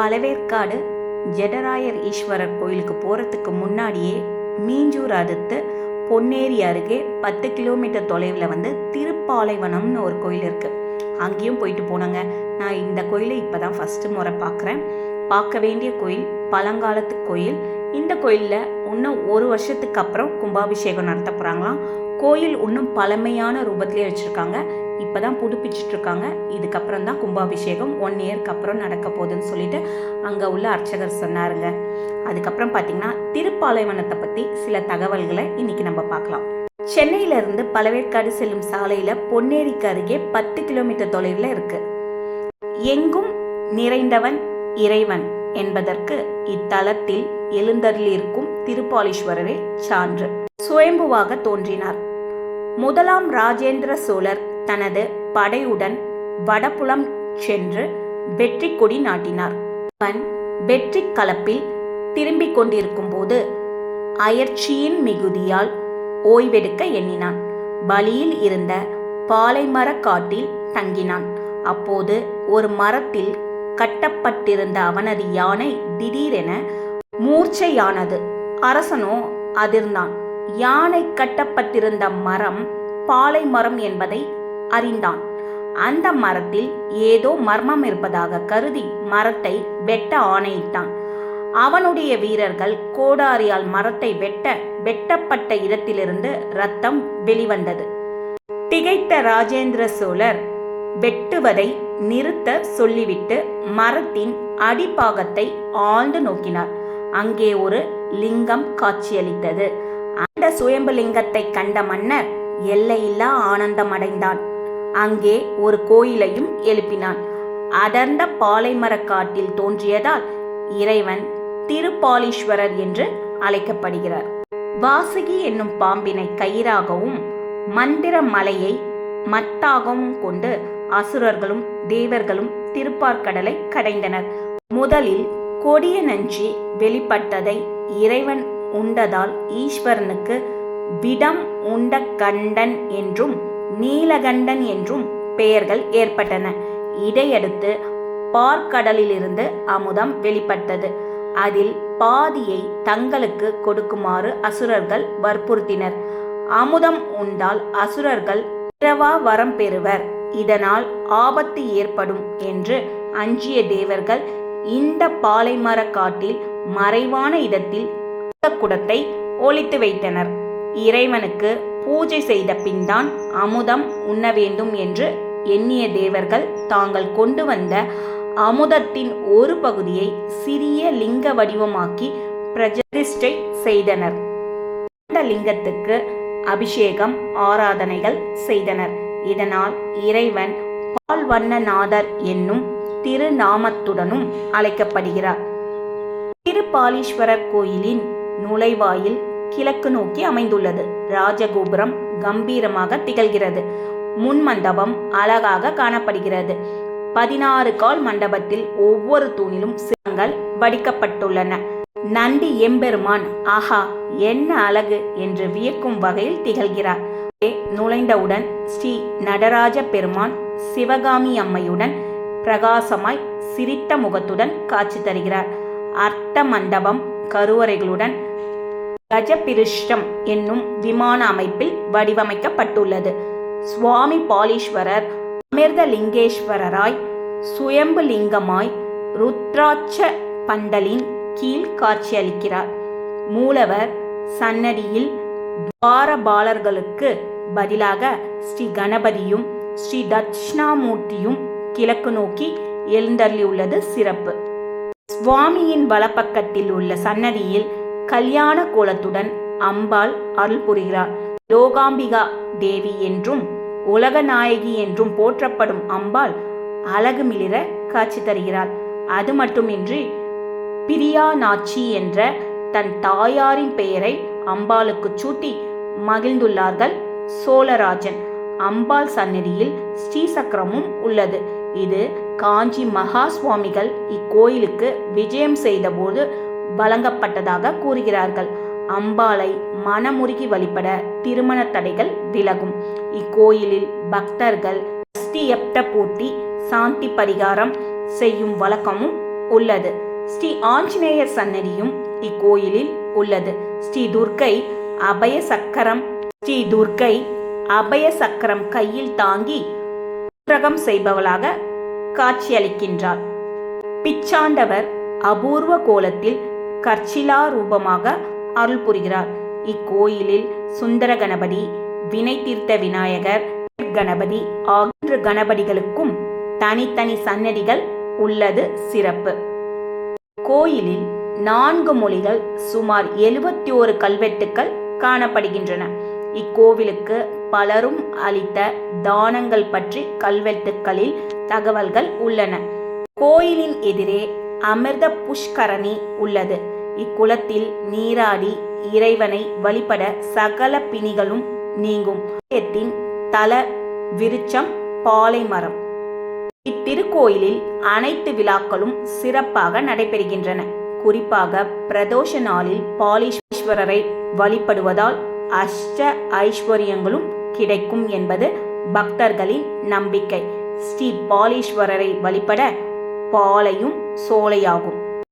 பழவேற்காடு ஜெடராயர் ஈஸ்வரர் கோயிலுக்கு போகிறதுக்கு முன்னாடியே மீஞ்சூர் அடுத்து பொன்னேரி அருகே பத்து கிலோமீட்டர் தொலைவில் வந்து திருப்பாலைவனம்னு ஒரு கோயில் இருக்குது அங்கேயும் போயிட்டு போனாங்க. நான் இந்த கோயிலை இப்போ தான் ஃபஸ்ட்டு முறை பார்க்குறேன் பார்க்க வேண்டிய கோயில் பழங்காலத்து கோயில். இந்த கோயிலில் இன்னும் ஒரு வருஷத்துக்கு அப்புறம் கும்பாபிஷேகம் நடத்த போகிறாங்களாம் கோயில் இன்னும் பழமையான ரூபத்திலே வச்சுருக்காங்க. இப்போ தான் புதுப்பிச்சுட்டு இருக்காங்க இதுக்கப்புறம் தான் கும்பாபிஷேகம். ஒன் இயர்க்கு அப்புறம் நடக்க போகுதுன்னு சொல்லிட்டு அங்கே உள்ள அர்ச்சகர் சொன்னாருங்க. அதுக்கப்புறம் பார்த்தீங்கன்னா திருப்பாலைவனத்தை பற்றி சில தகவல்களை இன்னைக்கு நம்ம பார்க்கலாம். சென்னையிலிருந்து பழவேற்காடு செல்லும் சாலையில் பொன்னேரிக்கு அருகே பத்து கிலோமீட்டர் தொலைவில் இருக்கு. எங்கும் நிறைந்தவன் இறைவன் என்பதற்கு இத்தலத்தில் எழுந்தருளிருக்கும் திருப்பாலீஸ்வரரே சான்று. சுயம்புவாக தோன்றினார். முதலாம் ராஜேந்திர சோழர் தனது படையுடன் வடபுலம் சென்று வெற்றி கொடி நாட்டினார். அவன் வெற்றி கலப்பில் திரும்பிக் கொண்டிருக்கும் போது அயற்சியின் மிகுதியால் ஓய்வெடுக்க எண்ணினான். பலியில் இருந்த பாலைமரக் காட்டில் தங்கினான். அப்போது ஒரு மரத்தில் கட்டப்பட்டிருந்த அவனது யானை திடீரென மூர்ச்சையானது. அரசனோ அதிர்ந்தான். யானை கட்டப்பட்டிருந்த மரம் பாலை மரம் என்பதை அறிந்தான். அந்த மரத்தில் ஏதோ மர்மம் இருப்பதாக கருதி மரத்தை வெட்ட ஆணையிட்டான். அவனுடைய வீரர்கள் கோடாரியால் மரத்தை வெட்ட வெட்டப்பட்ட இடத்திலிருந்து ரத்தம் வெளிவந்தது. திகைத்த ராஜேந்திர சோழர் வெட்டுவதை நிறுத்த சொல்லிவிட்டு மரத்தின் அடிப்பாகத்தை ஆழ்ந்து நோக்கினார். அங்கே ஒரு லிங்கம் காட்சியளித்தது. அந்த சுயம்பு லிங்கத்தை கண்ட மன்னர் எல்லையில்லா ஆனந்தம் அடைந்தான். அங்கே ஒரு கோயிலையும் எழுப்பினான். அடர்ந்த பாலைமரக்காட்டில் தோன்றியதால் இறைவன் திருப்பாலீஸ்வரர் என்று அழைக்கப்படுகிறார். வாசுகி என்னும் பாம்பினை கயிறாகவும் மந்திர மலையை மத்தாகவும் கொண்டு அசுரர்களும் தேவர்களும் திருப்பார்கடலை கடைந்தனர். முதலில் கொடிய நஞ்சி வெளிப்பட்டதை இறைவன் உண்டதால் ஈஸ்வரனுக்கு விடம் உண்ட கண்டன் என்றும் நீலகண்டன் என்றும் பெயர்கள் ஏற்பட்டன. இதையடுத்து பார்க்கடலிலிருந்து அமுதம் வெளிப்பட்டது. அதில் பாதியை தங்களுக்கு கொடுக்குமாறு அசுரர்கள் வற்புறுத்தினர். அமுதம் உண்டால் அசுரர்கள் இரவா வரம் பெறுவர். இதனால் ஆபத்து ஏற்படும் என்று அஞ்சிய தேவர்கள் இந்த பாலைமர காட்டில் மறைவான இடத்தில் குடத்தை ஒளித்து வைத்தனர். இறைவனுக்கு பூஜை செய்த பின்தான் அமுதம் உண்ண வேண்டும் என்று எண்ணிய தேவர்கள் தாங்கள் கொண்டு வந்த அமுதத்தின் ஒரு பகுதியை சிறிய லிங்க வடிவமாக்கி பிரதிஷ்டை செய்தனர். அந்த லிங்கத்துக்கு அபிஷேகம் ஆராதனைகள் செய்தனர். இதனால் இறைவன் பால்வண்ணநாதர் என்னும் திருநாமத்துடனும் அழைக்கப்படுகிறார். திருப்பாலீஸ்வரர் கோயிலின் நுழைவாயில் கிழக்கு நோக்கி அமைந்துள்ளது. ராஜகோபுரம் கம்பீரமாக திகழ்கிறது. முன் மண்டபம் அழகாக காணப்படுகிறது. பதினாறு கால் மண்டபத்தில் ஒவ்வொரு தூணிலும் சிவங்கள் வடிக்கப்பட்டுள்ளன. நந்தி எம்பெருமான் ஆஹா என்ன அழகு! என்று வியக்கும் வகையில் திகழ்கிறார். நுழைந்தவுடன் ஸ்ரீ நடராஜ பெருமான் சிவகாமி அம்மையுடன் பிரகாசமாய் சிரித்த முகத்துடன் காட்சி தருகிறார். அர்த்த மண்டபம் கருவறைகளுடன் கஜபிருஷ்டம் என்னும் விமான அமைப்பில் வடிவமைக்கப்பட்டுள்ளது. சுவாமி பாலீஸ்வரர் அமிர்த லிங்கேஸ்வரராய் சுயம்பு லிங்கமாய் ருத்ராட்ச பந்தலின் கீழ் காட்சியளிக்கிறார். மூலவர் சன்னதியில் துவாரபாலர்களுக்கு பதிலாக ஸ்ரீ கணபதியும் ஸ்ரீ தட்சிணாமூர்த்தியும் கிழக்கு நோக்கி எழுந்தள்ளியுள்ளது சிறப்பு. சுவாமியின் வலப்பக்கத்தில் உள்ள சன்னதியில் கல்யாண கோலத்துடன் அம்பாள் அருள் புரிகிறார் லோகாம்பிகா தேவி என்றும் உலக நாயகி என்றும் போற்றப்படும் அம்பாள் அழகு மிளிர காட்சி தருகிறாள். அது மட்டுமின்றி பிரியாநாச்சி என்ற தன் தாயாரின் பெயரை அம்பாளுக்கு சூட்டி மகிழ்ந்துள்ளார்கள் சோழராஜன். அம்பாள் சன்னதியில் ஸ்ரீசக்கரமும் உள்ளது. இது காஞ்சி மகா சுவாமிகள் இக்கோயிலுக்கு விஜயம் செய்தபோது வழங்கப்பட்டதாக கூறுகிறார்கள். அம்பாளை மனமுருகி வழிபட திருமண தடைகள் விலகும். இக்கோயிலில் பக்தர்கள் அஸ்தியப்த பூர்த்தி சாந்தி பரிகாரம் செய்யும் வழக்கமும் உள்ளது. ஸ்ரீ ஆஞ்சநேயர் சன்னதியும் இக்கோயிலில் உள்ளது. ஸ்ரீ துர்க்கை அபய சக்கரம் ஸ்ரீ துர்க்கை அபய சக்கரம் கையில் தாங்கி உற்றகம் செய்பவளாக காட்சியளிக்கின்றார். பிச்சாண்டவர் அபூர்வ கோலத்தில் கற்சிலா ரூபமாக அருள் புரிகிறார். இக்கோயிலில் சுந்தர கணபதி வினை தீர்த்த விநாயகர் கணபதி ஆகிய கணபதிகளுக்கும் தனித்தனி சன்னதிகள் உள்ளது சிறப்பு. கோயிலில் நான்கு மொழிகள் சுமார் எழுபத்தி ஓரு கல்வெட்டுக்கள் காணப்படுகின்றன. இக்கோவிலுக்கு பலரும் அளித்த தானங்கள் பற்றி கல்வெட்டுக்களில் தகவல்கள் உள்ளன. கோயிலின் எதிரே அமிர்த புஷ்கரணி உள்ளது. இக்குளத்தில் நீராடி இறைவனை வழிபட சகல பிணிகளும் நீங்கும். தல விருட்சம் பாலை மரம். இத்திருக்கோயிலில் அனைத்து விழாக்களும் சிறப்பாக நடைபெறுகின்றன. குறிப்பாக பிரதோஷ நாளில் பாலீஸ்வரரை வழிபடுவதால் அஷ்ட ஐஸ்வர்யங்களும் கிடைக்கும் என்பது பக்தர்களின் நம்பிக்கை. ஸ்ரீ பாலீஸ்வரரை வழிபட பாலையும் சோலையாகும்.